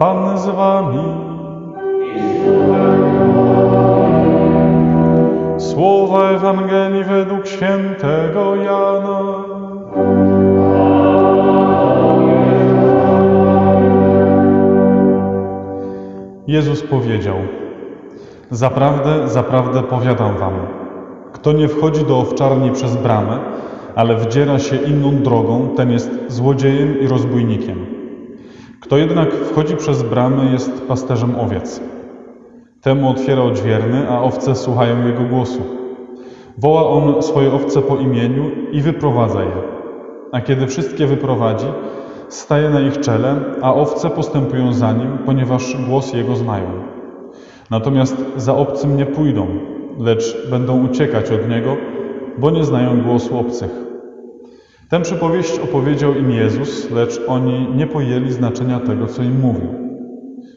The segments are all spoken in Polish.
Pan z wami. Słowa Ewangelii według świętego Jana. Jezus powiedział: Zaprawdę, zaprawdę powiadam wam, kto nie wchodzi do owczarni przez bramę, ale wdziera się inną drogą, ten jest złodziejem i rozbójnikiem. Kto jednak wchodzi przez bramę, jest pasterzem owiec. Temu otwiera odźwierny, a owce słuchają jego głosu. Woła on swoje owce po imieniu i wyprowadza je. A kiedy wszystkie wyprowadzi, staje na ich czele, a owce postępują za nim, ponieważ głos jego znają. Natomiast za obcym nie pójdą, lecz będą uciekać od niego, bo nie znają głosu obcych. Tę przypowieść opowiedział im Jezus, lecz oni nie pojęli znaczenia tego, co im mówił.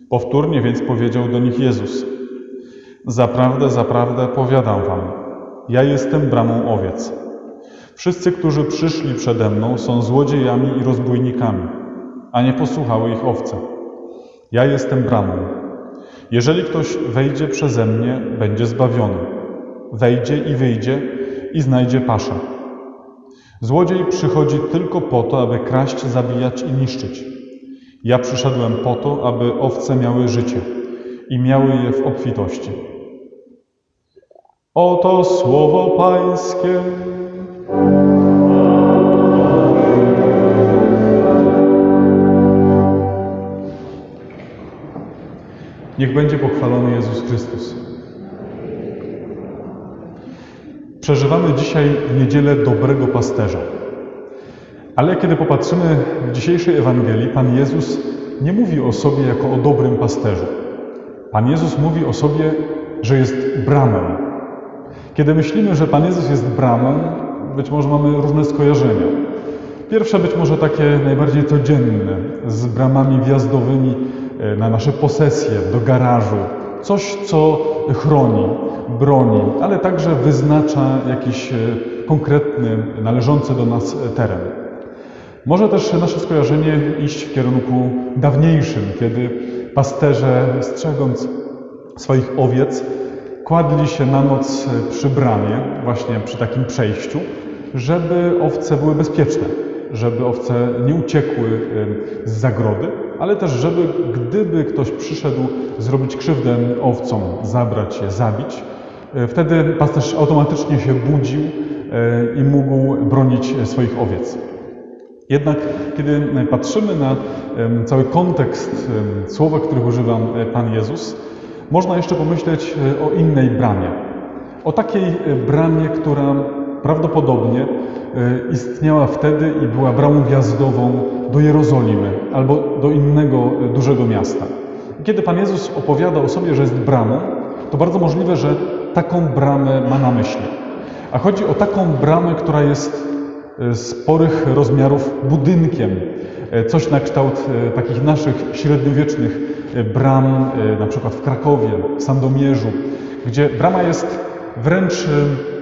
Powtórnie więc powiedział do nich Jezus: Zaprawdę, zaprawdę powiadam wam, ja jestem bramą owiec. Wszyscy, którzy przyszli przede mną, są złodziejami i rozbójnikami, a nie posłuchały ich owce. Ja jestem bramą. Jeżeli ktoś wejdzie przeze mnie, będzie zbawiony. Wejdzie i wyjdzie i znajdzie paszę. Złodziej przychodzi tylko po to, aby kraść, zabijać i niszczyć. Ja przyszedłem po to, aby owce miały życie i miały je w obfitości. Oto słowo Pańskie. Niech będzie pochwalony Jezus Chrystus. Przeżywamy dzisiaj niedzielę dobrego pasterza. Ale kiedy popatrzymy w dzisiejszej Ewangelii, Pan Jezus nie mówi o sobie jako o dobrym pasterzu. Pan Jezus mówi o sobie, że jest bramą. Kiedy myślimy, że Pan Jezus jest bramą, być może mamy różne skojarzenia. Pierwsze być może takie najbardziej codzienne, z bramami wjazdowymi e, na nasze posesje, do garażu. Coś, co chroni, broni, ale także wyznacza jakiś e, konkretny, należący do nas e, teren. Może też nasze skojarzenie iść w kierunku dawniejszym, kiedy pasterze, strzegąc swoich owiec, kładli się na noc przy bramie, właśnie przy takim przejściu, żeby owce były bezpieczne, żeby owce nie uciekły z zagrody, ale też żeby gdyby ktoś przyszedł zrobić krzywdę owcom, zabrać je, zabić, wtedy pasterz automatycznie się budził i mógł bronić swoich owiec. Jednak kiedy patrzymy na cały kontekst słowa, których używa Pan Jezus, można jeszcze pomyśleć o innej bramie. O takiej bramie, która prawdopodobnie istniała wtedy i była bramą wjazdową do Jerozolimy albo do innego dużego miasta. Kiedy Pan Jezus opowiada o sobie, że jest bramą, to bardzo możliwe, że taką bramę ma na myśli. A chodzi o taką bramę, która jest sporych rozmiarów budynkiem. Coś na kształt takich naszych średniowiecznych bram, na przykład w Krakowie, w Sandomierzu, gdzie brama jest wręcz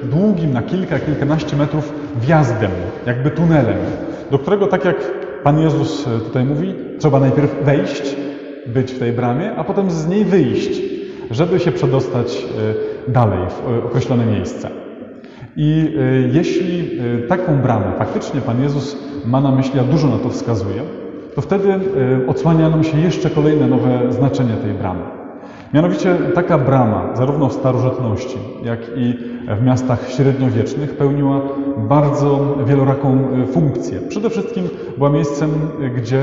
długim na kilka, kilkanaście metrów wjazdem, jakby tunelem, do którego, tak jak Pan Jezus tutaj mówi, trzeba najpierw wejść, być w tej bramie, a potem z niej wyjść, żeby się przedostać dalej w określone miejsce. I jeśli taką bramę faktycznie Pan Jezus ma na myśli, a dużo na to wskazuje, to wtedy odsłania nam się jeszcze kolejne nowe znaczenie tej bramy. Mianowicie taka brama, zarówno w starożytności, jak i w miastach średniowiecznych, pełniła bardzo wieloraką funkcję. Przede wszystkim była miejscem, gdzie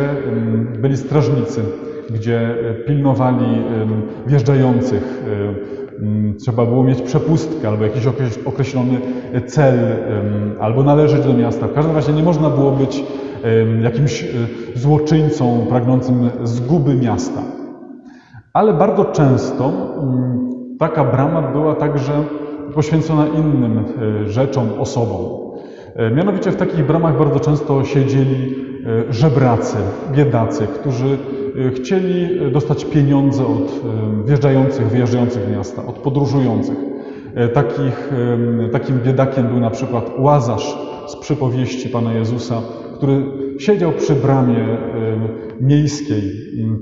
byli strażnicy, gdzie pilnowali wjeżdżających, trzeba było mieć przepustkę albo jakiś określony cel, albo należeć do miasta. W każdym razie nie można było być jakimś złoczyńcą pragnącym zguby miasta. Ale bardzo często taka brama była także poświęcona innym rzeczom, osobom. Mianowicie w takich bramach bardzo często siedzieli żebracy, biedacy, którzy chcieli dostać pieniądze od wjeżdżających, wyjeżdżających miasta, od podróżujących. Takich, takim biedakiem był na przykład Łazarz z przypowieści Pana Jezusa, który siedział przy bramie e, miejskiej.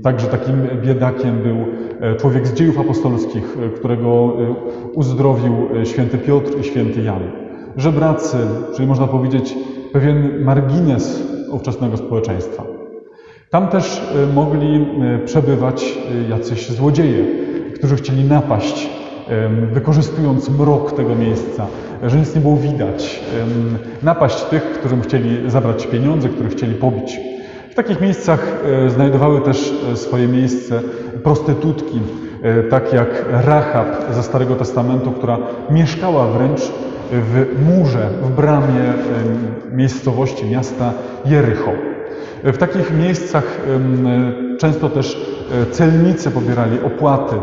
Także takim biedakiem był e, człowiek z dziejów apostolskich, e, którego e, uzdrowił e, święty Piotr i święty Jan. Żebracy, czyli można powiedzieć pewien margines ówczesnego społeczeństwa. Tam też e, mogli e, przebywać e, jacyś złodzieje, którzy chcieli napaść, wykorzystując mrok tego miejsca, że nic nie było widać, napaść tych, którym chcieli zabrać pieniądze, których chcieli pobić. W takich miejscach znajdowały też swoje miejsce prostytutki, tak jak Rahab ze Starego Testamentu, która mieszkała wręcz w murze, w bramie miejscowości, miasta Jericho. W takich miejscach em, często też e, celnicy pobierali opłaty.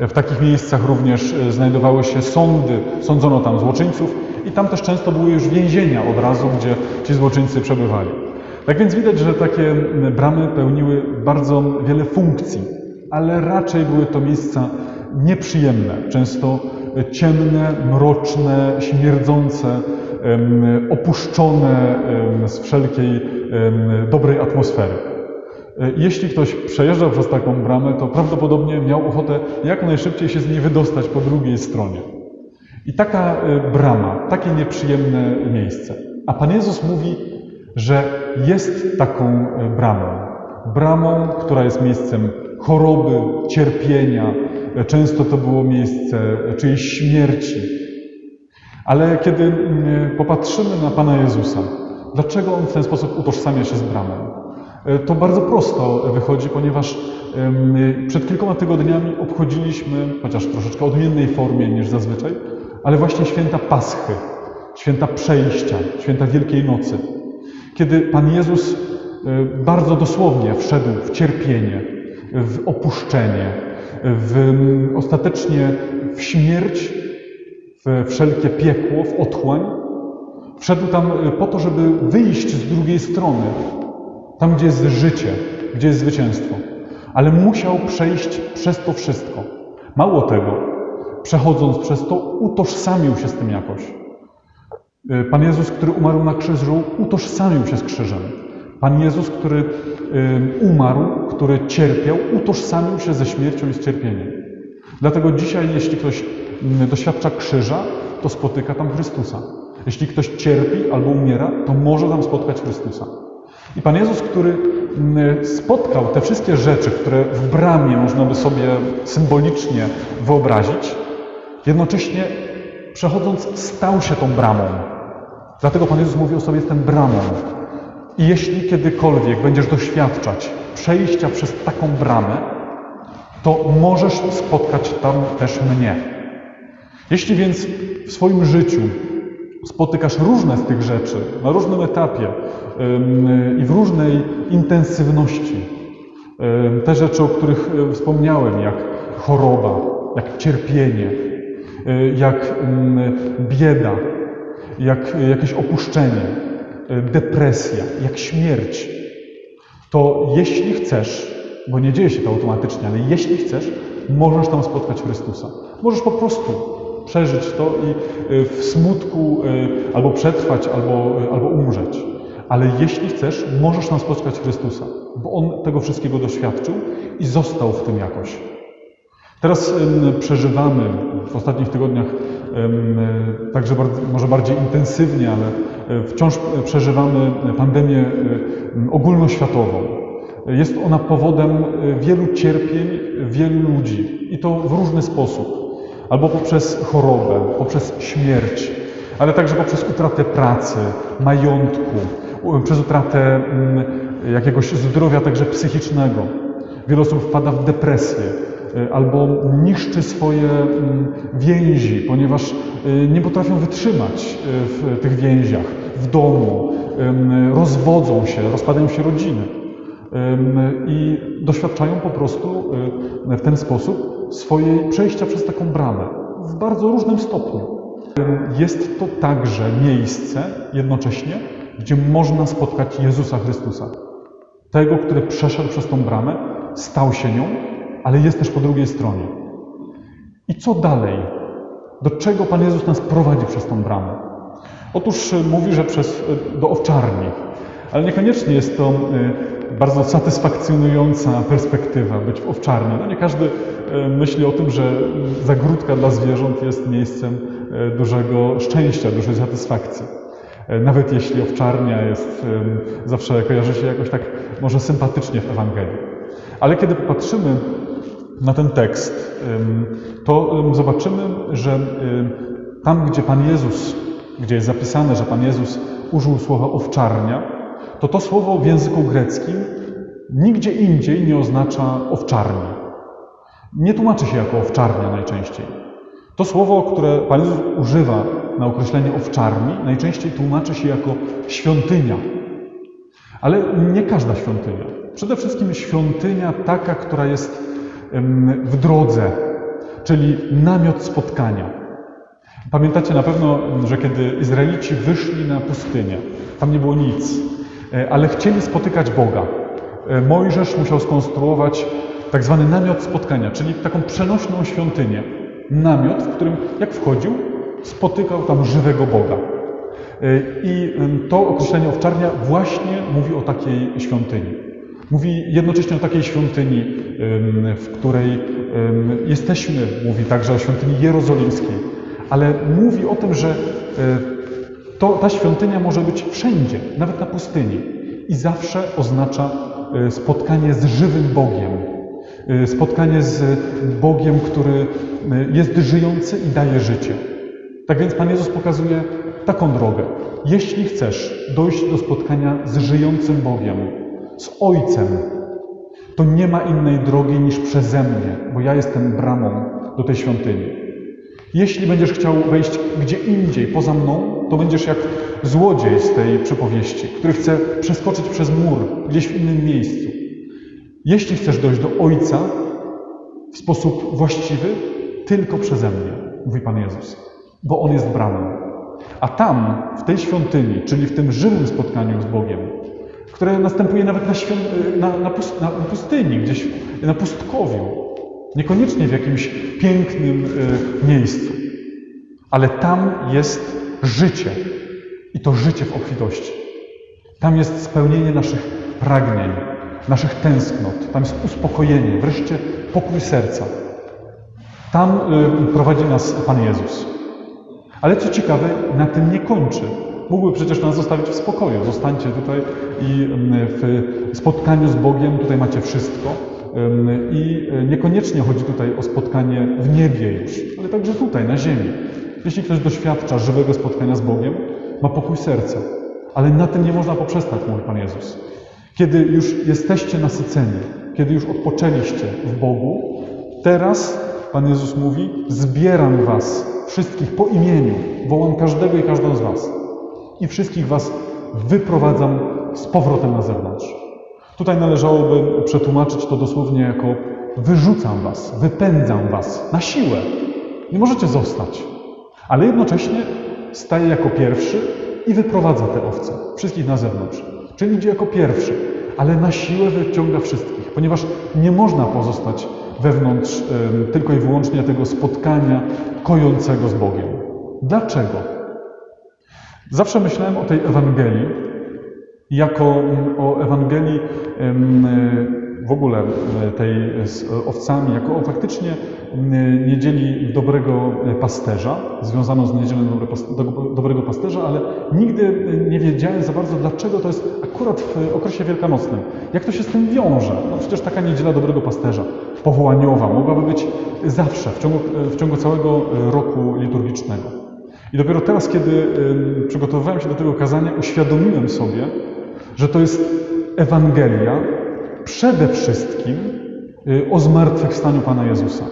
W takich miejscach również e, znajdowały się sądy, sądzono tam złoczyńców i tam też często były już więzienia od razu, gdzie ci złoczyńcy przebywali. Tak więc widać, że takie bramy pełniły bardzo wiele funkcji, ale raczej były to miejsca nieprzyjemne, często e, ciemne, mroczne, śmierdzące, opuszczone z wszelkiej dobrej atmosfery. E, Jeśli ktoś przejeżdżał przez taką bramę, to prawdopodobnie miał ochotę jak najszybciej się z niej wydostać po drugiej stronie. I taka e, brama, takie nieprzyjemne miejsce. A Pan Jezus mówi, że jest taką e, bramą. Bramą, która jest miejscem choroby, cierpienia. Często to było miejsce czyjejś śmierci. Ale kiedy mm, popatrzymy na Pana Jezusa, dlaczego On w ten sposób utożsamia się z bramą? E, To bardzo prosto wychodzi, ponieważ przed kilkoma tygodniami obchodziliśmy, chociaż w troszeczkę odmiennej formie niż zazwyczaj, ale właśnie święta Paschy, święta przejścia, święta Wielkiej Nocy. Kiedy Pan Jezus e, bardzo dosłownie wszedł w cierpienie, w opuszczenie, w, ostatecznie w śmierć, w wszelkie piekło, w otchłań. Wszedł tam e, po to, żeby wyjść z drugiej strony, tam gdzie jest życie, gdzie jest zwycięstwo. Ale musiał przejść przez to wszystko. Mało tego, przechodząc przez to, utożsamił się z tym jakoś. E, Pan Jezus, który umarł na krzyżu, utożsamił się z krzyżem. Pan Jezus, który e, umarł, który cierpiał, utożsamił się ze śmiercią i z cierpieniem. Dlatego dzisiaj, jeśli ktoś mm, doświadcza krzyża, to spotyka tam Chrystusa. Jeśli ktoś cierpi albo umiera, to może tam spotkać Chrystusa. I Pan Jezus, który mm, spotkał te wszystkie rzeczy, które w bramie można by sobie symbolicznie wyobrazić, jednocześnie przechodząc stał się tą bramą. Dlatego Pan Jezus mówi o sobie, jestem bramą. I jeśli kiedykolwiek będziesz doświadczać przejścia przez taką bramę, to możesz spotkać tam też mnie. Jeśli więc w swoim życiu spotykasz różne z tych rzeczy na różnym etapie i w różnej intensywności, te rzeczy, o których y, wspomniałem, jak choroba, jak cierpienie, y, jak bieda, jak y, jakieś opuszczenie, y, depresja, jak śmierć, to jeśli chcesz, bo nie dzieje się to automatycznie, ale jeśli chcesz, możesz tam spotkać Chrystusa. Możesz po prostu przeżyć to i y, w smutku y, albo przetrwać, albo, y, albo umrzeć. Ale jeśli chcesz, możesz tam spotkać Chrystusa, bo On tego wszystkiego doświadczył i został w tym jakoś. Teraz przeżywamy w ostatnich tygodniach także może bardziej intensywnie, ale wciąż przeżywamy pandemię ogólnoświatową. Jest ona powodem wielu cierpień wielu ludzi i to w różny sposób. Albo poprzez chorobę, poprzez śmierć, ale także poprzez utratę pracy, majątku, przez utratę mm, jakiegoś zdrowia także psychicznego. Wiele osób wpada w depresję y, albo niszczy swoje mm, więzi, ponieważ y, nie potrafią wytrzymać y, w tych więziach, w domu, rozwodzą się, rozpadają się rodziny i doświadczają po prostu w ten sposób swojej przejścia przez taką bramę w bardzo różnym stopniu. Jest to także miejsce jednocześnie, gdzie można spotkać Jezusa Chrystusa. Tego, który przeszedł przez tą bramę, stał się nią, ale jest też po drugiej stronie. I co dalej? Do czego Pan Jezus nas prowadzi przez tą bramę? Otóż mówi, że przez, do owczarni. Ale niekoniecznie jest to y, bardzo satysfakcjonująca perspektywa być w owczarni. No nie każdy y, myśli o tym, że zagródka dla zwierząt jest miejscem y, dużego szczęścia, dużej satysfakcji. Y, Nawet jeśli owczarnia jest, zawsze kojarzy się jakoś tak może sympatycznie w Ewangelii. Ale kiedy popatrzymy na ten tekst, to ym, zobaczymy, że tam, gdzie Pan Jezus, gdzie jest zapisane, że Pan Jezus użył słowa owczarnia, to to słowo w języku greckim nigdzie indziej nie oznacza owczarni. Nie tłumaczy się jako owczarnia najczęściej. To słowo, które Pan Jezus używa na określenie owczarni, najczęściej tłumaczy się jako świątynia. Ale nie każda świątynia. Przede wszystkim świątynia taka, która jest w drodze, czyli namiot spotkania. Pamiętacie na pewno, że kiedy Izraelici wyszli na pustynię, tam nie było nic, ale chcieli spotykać Boga. E, Mojżesz musiał skonstruować tak zwany namiot spotkania, czyli taką przenośną świątynię. Namiot, w którym jak wchodził, spotykał tam żywego Boga. E, I to określenie owczarnia właśnie mówi o takiej świątyni. Mówi jednocześnie o takiej świątyni, w której jesteśmy, mówi także o świątyni jerozolimskiej, ale mówi o tym, że e, to, ta świątynia może być wszędzie, nawet na pustyni. I zawsze oznacza e, spotkanie z żywym Bogiem. E, Spotkanie z Bogiem, który e, jest żyjący i daje życie. Tak więc Pan Jezus pokazuje taką drogę. Jeśli chcesz dojść do spotkania z żyjącym Bogiem, z Ojcem, to nie ma innej drogi niż przeze mnie, bo ja jestem bramą do tej świątyni. Jeśli będziesz chciał wejść gdzie indziej, poza mną, to będziesz jak złodziej z tej przypowieści, który chce przeskoczyć przez mur gdzieś w innym miejscu. Jeśli chcesz dojść do Ojca w sposób właściwy, tylko przeze mnie, mówi Pan Jezus, bo On jest bramą. A tam, w tej świątyni, czyli w tym żywym spotkaniu z Bogiem, które następuje nawet na, na, na, na pustyni, gdzieś na pustkowiu, Niekoniecznie w jakimś pięknym y, miejscu, ale tam jest życie. I to życie w obfitości. Tam jest spełnienie naszych pragnień, naszych tęsknot. Tam jest uspokojenie, wreszcie pokój serca. Tam y, prowadzi nas Pan Jezus. Ale co ciekawe, na tym nie kończy. Mógłby przecież nas zostawić w spokoju. Zostańcie tutaj i w spotkaniu z Bogiem, tutaj macie wszystko. I niekoniecznie chodzi tutaj o spotkanie w niebie już, ale także tutaj, na ziemi. Jeśli ktoś doświadcza żywego spotkania z Bogiem, ma pokój serca. Ale na tym nie można poprzestać, mówi Pan Jezus. Kiedy już jesteście nasyceni, kiedy już odpoczęliście w Bogu, teraz, Pan Jezus mówi, zbieram was wszystkich po imieniu, wołam każdego i każdą z was. I wszystkich was wyprowadzam z powrotem na zewnątrz. Tutaj należałoby przetłumaczyć to dosłownie jako wyrzucam was, wypędzam was na siłę. Nie możecie zostać. Ale jednocześnie staje jako pierwszy i wyprowadza te owce, wszystkich na zewnątrz. Czyli idzie jako pierwszy, ale na siłę wyciąga wszystkich, ponieważ nie można pozostać wewnątrz tylko i wyłącznie tego spotkania kojącego z Bogiem. Dlaczego? Zawsze myślałem o tej Ewangelii jako o Ewangelii w ogóle tej z owcami, jako o faktycznie niedzieli dobrego pasterza, związaną z niedzielą dobrego pasterza, ale nigdy nie wiedziałem za bardzo, dlaczego to jest akurat w okresie wielkanocnym. Jak to się z tym wiąże? No przecież taka niedziela dobrego pasterza, powołaniowa, mogłaby być zawsze, w ciągu, w ciągu całego roku liturgicznego. I dopiero teraz, kiedy przygotowywałem się do tego kazania, uświadomiłem sobie, że to jest Ewangelia przede wszystkim y, o zmartwychwstaniu Pana Jezusa.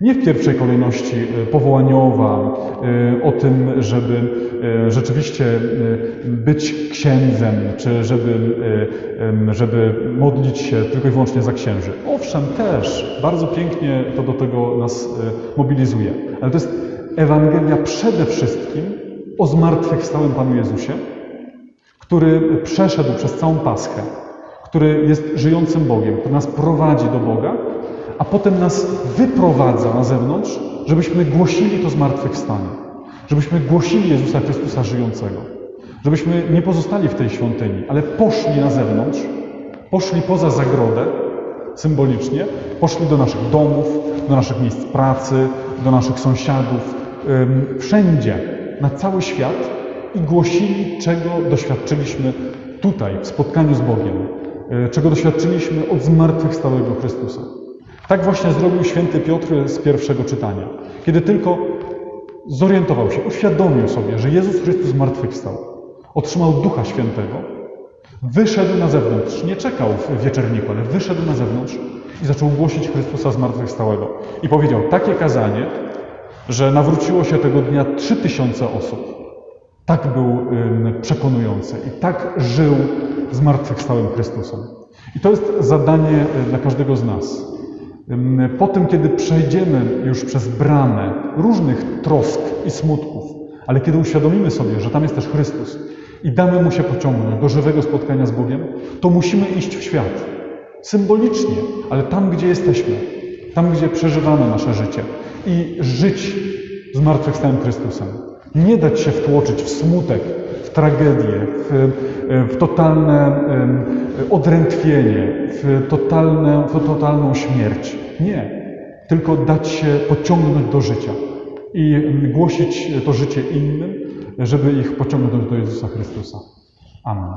Nie w pierwszej kolejności y, powołaniowa, y, o tym, żeby rzeczywiście być księdzem, czy żeby, żeby modlić się tylko i wyłącznie za księży. Owszem, też bardzo pięknie to do tego nas mobilizuje, ale to jest Ewangelia przede wszystkim o zmartwychwstałym Panu Jezusie, który przeszedł przez całą Paschę, który jest żyjącym Bogiem, który nas prowadzi do Boga, a potem nas wyprowadza na zewnątrz, żebyśmy głosili to zmartwychwstanie, żebyśmy głosili Jezusa Chrystusa żyjącego, Żebyśmy nie pozostali w tej świątyni, ale poszli na zewnątrz, poszli poza zagrodę, symbolicznie, poszli do naszych domów, do naszych miejsc pracy, do naszych sąsiadów, wszędzie, na cały świat i głosili, czego doświadczyliśmy tutaj, w spotkaniu z Bogiem, y, czego doświadczyliśmy od zmartwychwstałego Chrystusa. Tak właśnie zrobił święty Piotr z pierwszego czytania. Kiedy tylko zorientował się, uświadomił sobie, że Jezus Chrystus zmartwychwstał, otrzymał Ducha Świętego, wyszedł na zewnątrz, nie czekał w wieczerniku, ale wyszedł na zewnątrz i zaczął głosić Chrystusa zmartwychwstałego. I powiedział takie kazanie, że nawróciło się tego dnia trzy tysiące osób. Tak był przekonujący i tak żył zmartwychwstałym Chrystusem. I to jest zadanie y, dla każdego z nas. Po tym, kiedy przejdziemy już przez bramę różnych trosk i smutków, ale kiedy uświadomimy sobie, że tam jest też Chrystus i damy Mu się pociągnąć do żywego spotkania z Bogiem, to musimy iść w świat. Symbolicznie, ale tam, gdzie jesteśmy, tam, gdzie przeżywamy nasze życie i żyć zmartwychwstałym Chrystusem. Nie dać się wtłoczyć w smutek, w tragedię, w, w totalne odrętwienie, w, totalne, w totalną śmierć. Nie. Tylko dać się pociągnąć do życia i głosić to życie innym, żeby ich pociągnąć do Jezusa Chrystusa. Amen.